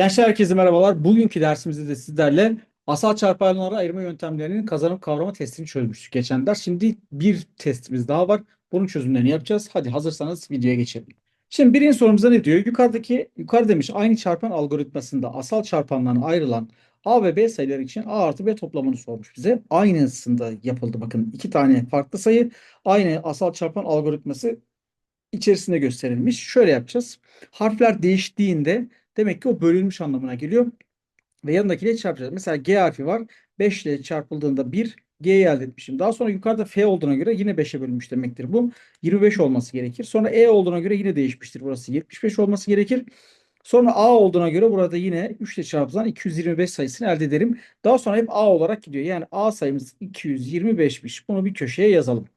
Gençler herkese merhabalar. Bugünkü dersimizde de sizlerle asal çarpanları ayırma yöntemlerinin kazanım kavrama testini çözmüştük geçen ders. Şimdi bir testimiz daha var. Bunun çözümlerini yapacağız. Hadi hazırsanız videoya geçelim. Şimdi birinci sorumuzda ne diyor? Yukarıdaki yukarı demiş aynı çarpan algoritmasında asal çarpanlarına ayrılan A ve B sayıları için A artı B toplamını sormuş bize. Aynısında yapıldı bakın. iki tane farklı sayı aynı asal çarpan algoritması içerisinde gösterilmiş. Şöyle yapacağız. Harfler değiştiğinde Demek ki o bölünmüş anlamına geliyor. Ve yanındakiyle çarpacağız. Mesela G harfi var. 5 ile çarpıldığında 1 G'yi elde etmişim. Daha sonra yukarıda F olduğuna göre yine 5'e bölünmüş demektir bu. 25 olması gerekir. Sonra E olduğuna göre yine değişmiştir. Burası 75 olması gerekir. Sonra A olduğuna göre burada yine 3 ile çarpılan 225 sayısını elde ederim. Daha sonra hep A olarak gidiyor. Yani A sayımız 225'miş. Bunu bir köşeye yazalım.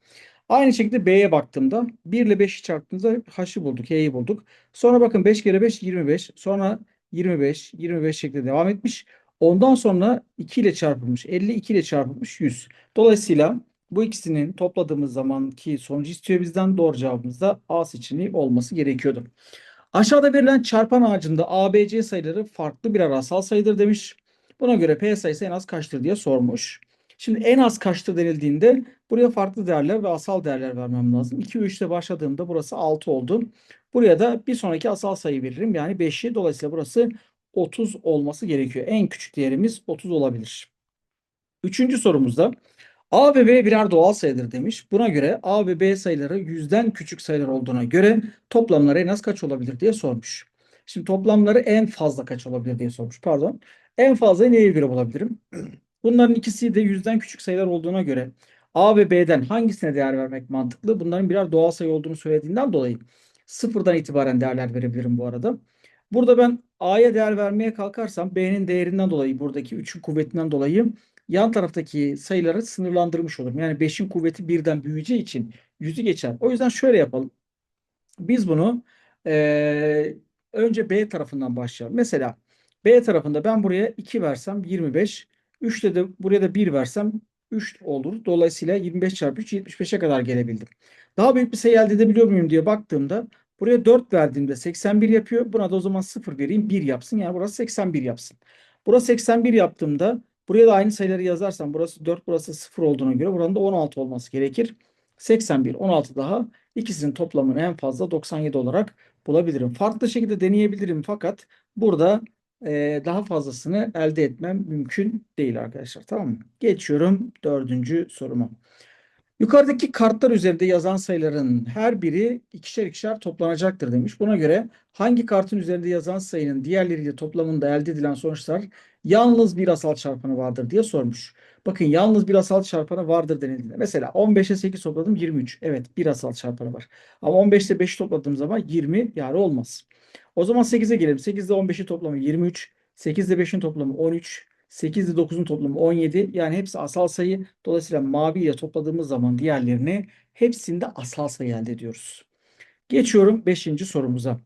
Aynı şekilde B'ye baktığımda 1 ile 5'i çarptığımızda H'ı bulduk, H'yi bulduk. Sonra bakın 5 kere 5 25. Sonra 25, 25 şeklinde devam etmiş. Ondan sonra 2 ile çarpılmış. 52 ile çarpılmış 100. Dolayısıyla bu ikisinin topladığımız zamanki sonucu istiyor bizden. Doğru cevabımız da A seçeneği olması gerekiyordu. Aşağıda verilen çarpan ağacında ABC sayıları farklı birer asal sayıdır demiş. Buna göre P sayısı en az kaçtır diye sormuş. Şimdi en az kaçtır denildiğinde buraya farklı değerler ve asal değerler vermem lazım. 2 ve 3 ile başladığımda burası 6 oldu. Buraya da bir sonraki asal sayı veririm. Yani 5'i. Dolayısıyla burası 30 olması gerekiyor. En küçük değerimiz 30 olabilir. Üçüncü sorumuzda A ve B birer doğal sayıdır demiş. Buna göre A ve B sayıları yüzden küçük sayılar olduğuna göre toplamları en az kaç olabilir diye sormuş. Şimdi toplamları en fazla kaç olabilir diye sormuş. Pardon. En fazla neye göre bulabilirim? Bunların ikisi de yüzden küçük sayılar olduğuna göre A ve B'den hangisine değer vermek mantıklı? Bunların birer doğal sayı olduğunu söylediğinden dolayı sıfırdan itibaren değerler verebilirim bu arada. Burada ben A'ya değer vermeye kalkarsam B'nin değerinden dolayı buradaki 3'ün kuvvetinden dolayı yan taraftaki sayıları sınırlandırmış olurum. Yani 5'in kuvveti birden büyüyeceği için 100'ü geçer. O yüzden şöyle yapalım. Biz bunu e, önce B tarafından başlayalım. Mesela B tarafında ben buraya 2 versem 25. 3'te de buraya da 1 versem 3 olur. Dolayısıyla 25 çarpı 3 75'e kadar gelebildim. Daha büyük bir sayı elde edebiliyor muyum diye baktığımda buraya 4 verdiğimde 81 yapıyor. Buna da o zaman 0 vereyim 1 yapsın. Yani burası 81 yapsın. Burası 81 yaptığımda buraya da aynı sayıları yazarsam burası 4 burası 0 olduğuna göre buranın da 16 olması gerekir. 81 16 daha ikisinin toplamını en fazla 97 olarak bulabilirim. Farklı şekilde deneyebilirim fakat burada e, daha fazlasını elde etmem mümkün değil arkadaşlar. Tamam mı? Geçiyorum dördüncü soruma. Yukarıdaki kartlar üzerinde yazan sayıların her biri ikişer ikişer toplanacaktır demiş. Buna göre hangi kartın üzerinde yazan sayının diğerleriyle toplamında elde edilen sonuçlar yalnız bir asal çarpanı vardır diye sormuş. Bakın yalnız bir asal çarpanı vardır denildiğinde. Mesela 15'e 8 topladım 23. Evet bir asal çarpanı var. Ama 15'te 5 topladığım zaman 20 yani olmaz. O zaman 8'e gelelim. 8 ile 15'in toplamı 23. 8 ile 5'in toplamı 13. 8 ile 9'un toplamı 17. Yani hepsi asal sayı. Dolayısıyla mavi ile topladığımız zaman diğerlerini hepsinde asal sayı elde ediyoruz. Geçiyorum 5. sorumuza.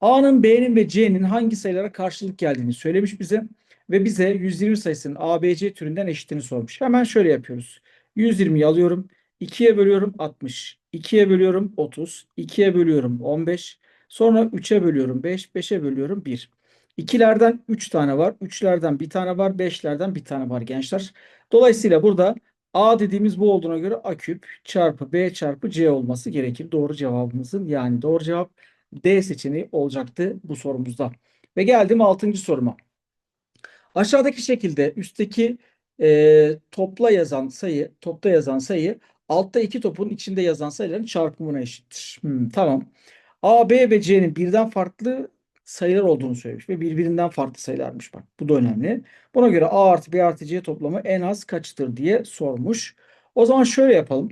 A'nın, B'nin ve C'nin hangi sayılara karşılık geldiğini söylemiş bize ve bize 120 sayısının ABC türünden eşitini sormuş. Hemen şöyle yapıyoruz. 120'yi alıyorum. 2'ye bölüyorum 60. 2'ye bölüyorum 30. 2'ye bölüyorum 15. Sonra 3'e bölüyorum 5. 5'e bölüyorum 1. İkilerden 3 tane var. Üçlerden bir tane var. Beşlerden bir tane var gençler. Dolayısıyla burada A dediğimiz bu olduğuna göre A küp çarpı B çarpı C olması gerekir. Doğru cevabımızın yani doğru cevap D seçeneği olacaktı bu sorumuzda. Ve geldim 6. soruma. Aşağıdaki şekilde üstteki e, topla yazan sayı, topta yazan sayı altta iki topun içinde yazan sayıların çarpımına eşittir. Hmm, tamam. A, B ve C'nin birden farklı sayılar olduğunu söylemiş ve birbirinden farklı sayılarmış bak. Bu da önemli. Buna göre A artı B artı C toplamı en az kaçtır diye sormuş. O zaman şöyle yapalım.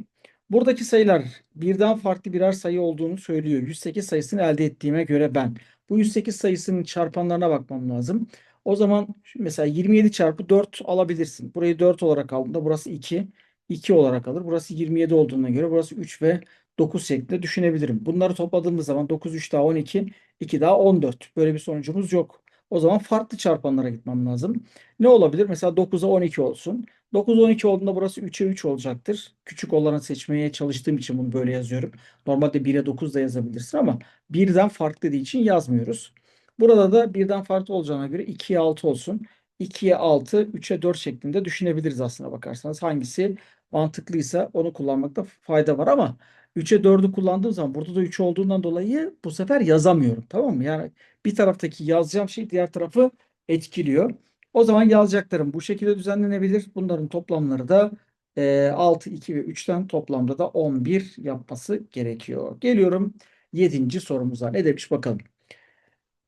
Buradaki sayılar birden farklı birer sayı olduğunu söylüyor. 108 sayısını elde ettiğime göre ben. Bu 108 sayısının çarpanlarına bakmam lazım. O zaman mesela 27 çarpı 4 alabilirsin. Burayı 4 olarak aldığında burası 2. 2 olarak alır. Burası 27 olduğuna göre burası 3 ve 9 şeklinde düşünebilirim. Bunları topladığımız zaman 9, 3 daha 12, 2 daha 14. Böyle bir sonucumuz yok. O zaman farklı çarpanlara gitmem lazım. Ne olabilir? Mesela 9'a 12 olsun. 9 12 olduğunda burası 3'e 3 olacaktır. Küçük olanı seçmeye çalıştığım için bunu böyle yazıyorum. Normalde 1'e 9 da yazabilirsin ama birden farklı dediği için yazmıyoruz. Burada da birden farklı olacağına göre 2'ye 6 olsun. 2'ye 6, 3'e 4 şeklinde düşünebiliriz aslına bakarsanız. Hangisi mantıklıysa onu kullanmakta fayda var ama 3'e 4'ü kullandığım zaman burada da 3 olduğundan dolayı bu sefer yazamıyorum. Tamam mı? Yani bir taraftaki yazacağım şey diğer tarafı etkiliyor. O zaman yazacaklarım bu şekilde düzenlenebilir. Bunların toplamları da e, 6, 2 ve 3'ten toplamda da 11 yapması gerekiyor. Geliyorum 7. sorumuza. Ne demiş bakalım.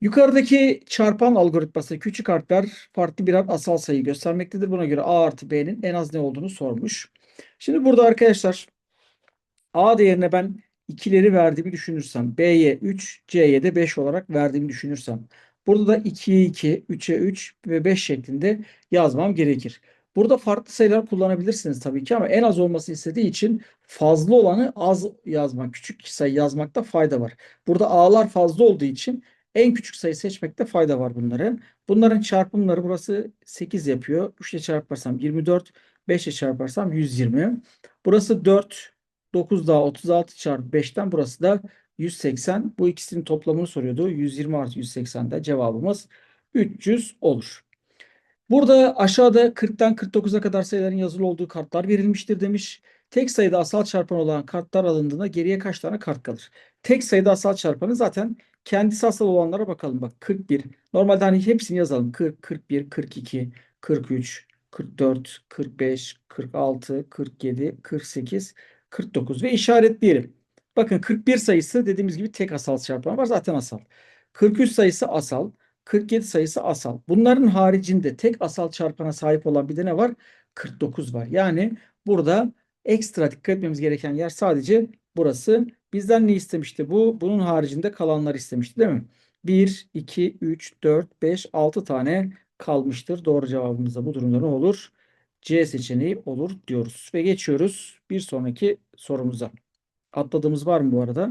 Yukarıdaki çarpan algoritması küçük harfler farklı birer asal sayı göstermektedir. Buna göre A artı B'nin en az ne olduğunu sormuş. Şimdi burada arkadaşlar A değerine ben ikileri verdiğimi düşünürsem B'ye 3, C'ye de 5 olarak verdiğimi düşünürsem burada da 2'ye 2, 3'e 3 ve 5 şeklinde yazmam gerekir. Burada farklı sayılar kullanabilirsiniz tabii ki ama en az olması istediği için fazla olanı az yazmak, küçük sayı yazmakta fayda var. Burada A'lar fazla olduğu için en küçük sayı seçmekte fayda var bunların. Bunların çarpımları burası 8 yapıyor. 3 ile çarparsam 24, 5 ile çarparsam 120. Burası 4, 9 daha 36 çarpı 5'ten burası da 180. Bu ikisinin toplamını soruyordu. 120 artı 180'de cevabımız 300 olur. Burada aşağıda 40'tan 49'a kadar sayıların yazılı olduğu kartlar verilmiştir demiş. Tek sayıda asal çarpan olan kartlar alındığında geriye kaç tane kart kalır? Tek sayıda asal çarpanı zaten kendisi asal olanlara bakalım. Bak 41. Normalde hani hepsini yazalım. 40, 41, 42, 43, 44, 45, 46, 47, 48, 49 ve işaretleyelim. Bakın 41 sayısı dediğimiz gibi tek asal çarpan var. Zaten asal. 43 sayısı asal. 47 sayısı asal. Bunların haricinde tek asal çarpana sahip olan bir de ne var? 49 var. Yani burada ekstra dikkat etmemiz gereken yer sadece burası. Bizden ne istemişti bu? Bunun haricinde kalanlar istemişti değil mi? 1, 2, 3, 4, 5, 6 tane kalmıştır. Doğru cevabımız da bu durumda ne olur? C seçeneği olur diyoruz. Ve geçiyoruz bir sonraki sorumuza. Atladığımız var mı bu arada?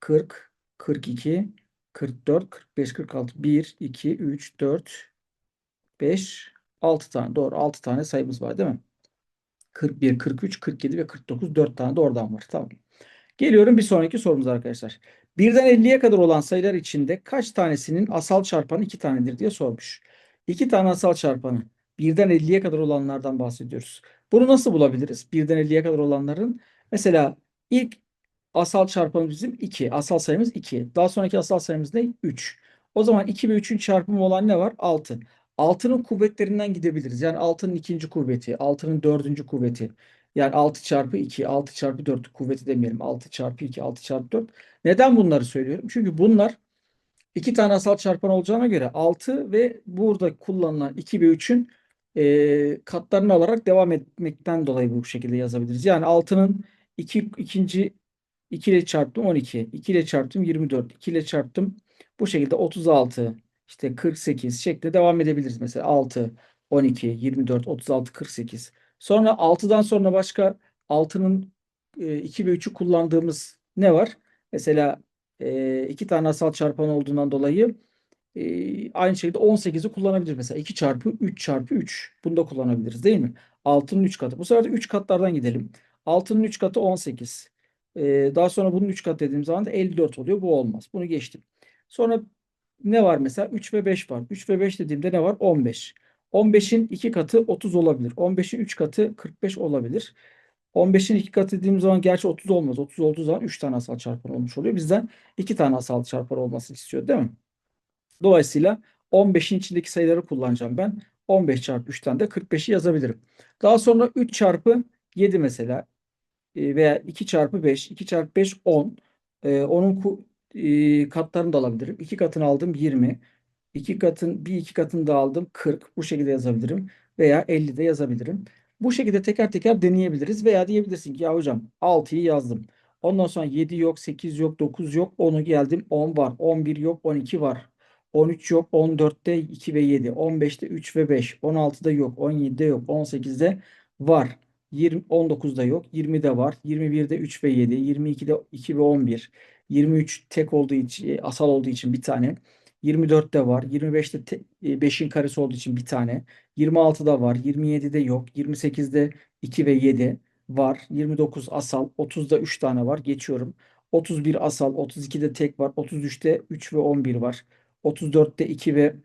40, 42, 44, 45, 46, 1, 2, 3, 4, 5, 6 tane. Doğru 6 tane sayımız var değil mi? 41, 43, 47 ve 49 4 tane de oradan var. Tamam. Geliyorum bir sonraki sorumuz arkadaşlar. Birden 50'ye kadar olan sayılar içinde kaç tanesinin asal çarpanı 2 tanedir diye sormuş. 2 tane asal çarpanı. Birden 50'ye kadar olanlardan bahsediyoruz. Bunu nasıl bulabiliriz? Birden 50'ye kadar olanların mesela ilk asal çarpanımız bizim 2. Asal sayımız 2. Daha sonraki asal sayımız ne? 3. O zaman 2 ve 3'ün çarpımı olan ne var? 6. 6'nın kuvvetlerinden gidebiliriz. Yani 6'nın ikinci kuvveti, 6'nın dördüncü kuvveti. Yani 6 çarpı 2, 6 çarpı 4 kuvveti demeyelim. 6 çarpı 2, 6 çarpı 4. Neden bunları söylüyorum? Çünkü bunlar iki tane asal çarpan olacağına göre 6 ve burada kullanılan 2 ve 3'ün e, katlarını alarak devam etmekten dolayı bu şekilde yazabiliriz. Yani 6'nın iki, ikinci 2 ile çarptım 12, 2 ile çarptım 24, 2 ile çarptım bu şekilde 36, işte 48 şeklinde devam edebiliriz. Mesela 6, 12, 24, 36, 48. Sonra 6'dan sonra başka 6'nın 2 ve 3'ü kullandığımız ne var? Mesela e, iki tane asal çarpan olduğundan dolayı e, aynı şekilde 18'i kullanabiliriz. Mesela 2 çarpı 3 çarpı 3. Bunu da kullanabiliriz değil mi? 6'nın 3 katı. Bu sefer de 3 katlardan gidelim. 6'nın 3 katı 18. E, daha sonra bunun 3 katı dediğim zaman da 54 oluyor. Bu olmaz. Bunu geçtim. Sonra ne var mesela? 3 ve 5 var. 3 ve 5 dediğimde ne var? 15. 15'in 2 katı 30 olabilir. 15'in 3 katı 45 olabilir. 15'in 2 katı dediğim zaman gerçi 30 olmaz. 30 olduğu zaman 3 tane asal çarpan olmuş oluyor. Bizden 2 tane asal çarpan olmasını istiyor değil mi? Dolayısıyla 15'in içindeki sayıları kullanacağım ben. 15 çarpı 3'ten de 45'i yazabilirim. Daha sonra 3 çarpı 7 mesela e, veya 2 çarpı 5. 2 çarpı 5 10. Ee, onun e, katlarını da alabilirim. 2 katını aldım 20. 2 katın bir iki katını da aldım 40. Bu şekilde yazabilirim. Veya 50 de yazabilirim. Bu şekilde teker teker deneyebiliriz. Veya diyebilirsin ki ya hocam 6'yı yazdım. Ondan sonra 7 yok, 8 yok, 9 yok. 10'u geldim 10 var. 11 yok, 12 var. 13 yok, 14'te 2 ve 7. 15'te 3 ve 5. 16'da yok, 17'de yok, 18'de var. 20, 19'da yok, 20'de var. 21'de 3 ve 7. 22'de 2 ve 11. 23 tek olduğu için, asal olduğu için bir tane. 24'te var. 25'te 5'in karesi olduğu için bir tane. 26'da var. 27'de yok. 28'de 2 ve 7 var. 29 asal. 30'da 3 tane var. Geçiyorum. 31 asal. 32'de tek var. 33'te 3 ve 11 var. 34'te 2 ve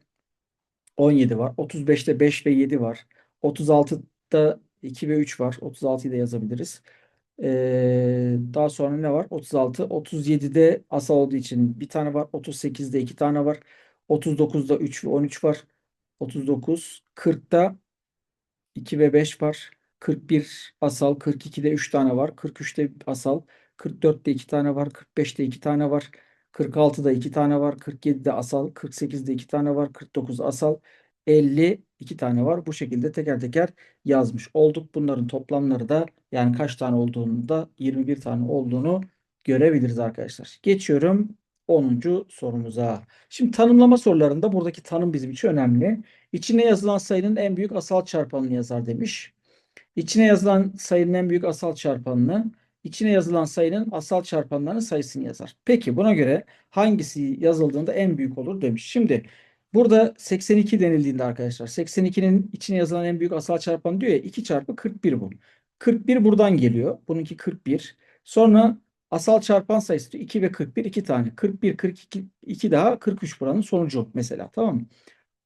17 var. 35'te 5 ve 7 var. 36'da 2 ve 3 var. 36'yı da yazabiliriz. Ee, daha sonra ne var? 36. 37'de asal olduğu için bir tane var. 38'de 2 tane var. 39'da 3 ve 13 var. 39. 40'ta 2 ve 5 var. 41 asal. 42'de 3 tane var. 43'te asal. 44'te 2 tane var. 45'te 2 tane var. 46'da 2 tane var. 47'de asal. 48'de 2 tane var. 49 asal. 50 2 tane var. Bu şekilde teker teker yazmış olduk. Bunların toplamları da yani kaç tane olduğunu da 21 tane olduğunu görebiliriz arkadaşlar. Geçiyorum 10. sorumuza. Şimdi tanımlama sorularında buradaki tanım bizim için önemli. İçine yazılan sayının en büyük asal çarpanını yazar demiş. İçine yazılan sayının en büyük asal çarpanını, içine yazılan sayının asal çarpanlarının sayısını yazar. Peki buna göre hangisi yazıldığında en büyük olur demiş. Şimdi burada 82 denildiğinde arkadaşlar 82'nin içine yazılan en büyük asal çarpanı diyor ya 2 çarpı 41 bu. 41 buradan geliyor. Bununki 41. Sonra asal çarpan sayısı diyor 2 ve 41 2 tane. 41 42 2 daha 43 buranın sonucu mesela tamam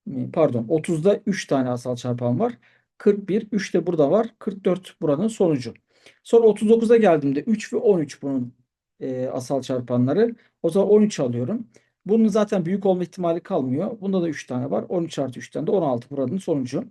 mı? Pardon 30'da 3 tane asal çarpan var. 41, 3 de burada var. 44 buranın sonucu. Sonra 39'a geldiğimde 3 ve 13 bunun e, asal çarpanları. O zaman 13 alıyorum. Bunun zaten büyük olma ihtimali kalmıyor. Bunda da 3 tane var. 13 artı 3'ten de 16 buranın sonucu.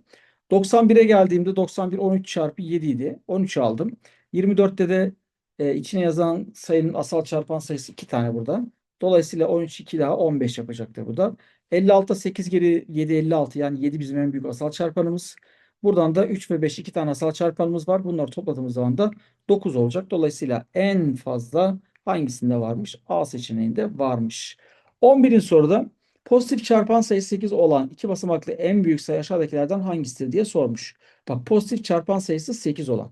91'e geldiğimde 91 13 çarpı 7 idi. 13 aldım. 24'te de e, içine yazan sayının asal çarpan sayısı 2 tane burada. Dolayısıyla 13 2 daha 15 yapacaktır bu da. 56'da 8 geri 7 56 yani 7 bizim en büyük asal çarpanımız. Buradan da 3 ve 5 iki tane asal çarpanımız var. Bunları topladığımız zaman da 9 olacak. Dolayısıyla en fazla hangisinde varmış? A seçeneğinde varmış. 11. soruda pozitif çarpan sayısı 8 olan iki basamaklı en büyük sayı aşağıdakilerden hangisidir diye sormuş. Bak pozitif çarpan sayısı 8 olan.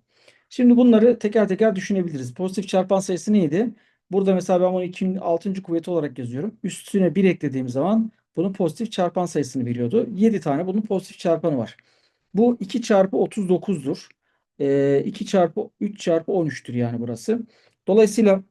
Şimdi bunları teker teker düşünebiliriz. Pozitif çarpan sayısı neydi? Burada mesela ben bunu 2'nin 6. kuvveti olarak yazıyorum. Üstüne 1 eklediğim zaman bunun pozitif çarpan sayısını veriyordu. 7 tane bunun pozitif çarpanı var. Bu 2 çarpı 39'dur. Ee, 2 çarpı 3 çarpı 13'tür yani burası. Dolayısıyla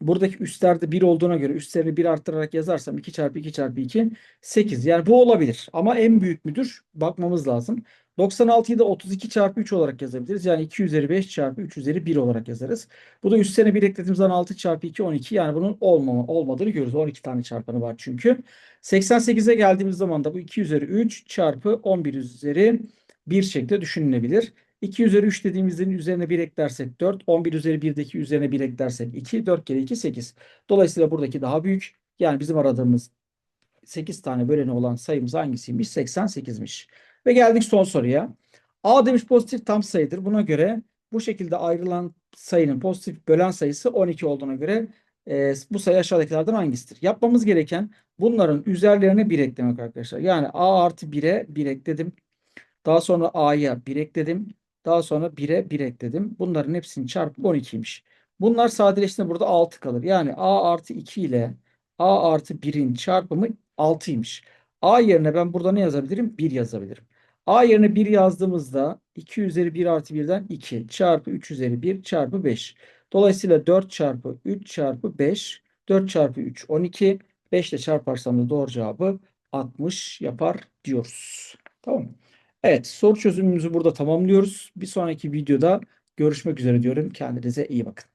buradaki üstlerde 1 olduğuna göre üstlerini 1 arttırarak yazarsam 2 çarpı 2 çarpı 2 8. Yani bu olabilir. Ama en büyük müdür? Bakmamız lazım. 96'yı da 32 çarpı 3 olarak yazabiliriz. Yani 2 üzeri 5 çarpı 3 üzeri 1 olarak yazarız. Bu da üstlerine 1 eklediğimiz zaman 6 çarpı 2 12. Yani bunun olmama, olmadığını görürüz. 12 tane çarpanı var çünkü. 88'e geldiğimiz zaman da bu 2 üzeri 3 çarpı 11 üzeri 1 şeklinde düşünülebilir. 2 üzeri 3 dediğimizde üzerine 1 eklersek 4. 11 üzeri 1'deki üzerine 1 eklersek 2. 4 kere 2 8. Dolayısıyla buradaki daha büyük. Yani bizim aradığımız 8 tane böleni olan sayımız hangisiymiş? 88'miş. Ve geldik son soruya. A demiş pozitif tam sayıdır. Buna göre bu şekilde ayrılan sayının pozitif bölen sayısı 12 olduğuna göre e, bu sayı aşağıdakilerden hangisidir? Yapmamız gereken bunların üzerlerine 1 eklemek arkadaşlar. Yani A artı 1'e 1 ekledim. Daha sonra A'ya 1 ekledim. Daha sonra 1'e 1 ekledim. Bunların hepsinin çarpı 12'ymiş. Bunlar sadeleştiğinde burada 6 kalır. Yani A artı 2 ile A artı 1'in çarpımı 6'ymış. A yerine ben burada ne yazabilirim? 1 yazabilirim. A yerine 1 yazdığımızda 2 üzeri 1 artı 1'den 2 çarpı 3 üzeri 1 çarpı 5. Dolayısıyla 4 çarpı 3 çarpı 5 4 çarpı 3 12 5 ile çarparsam da doğru cevabı 60 yapar diyoruz. Tamam mı? Evet soru çözümümüzü burada tamamlıyoruz. Bir sonraki videoda görüşmek üzere diyorum. Kendinize iyi bakın.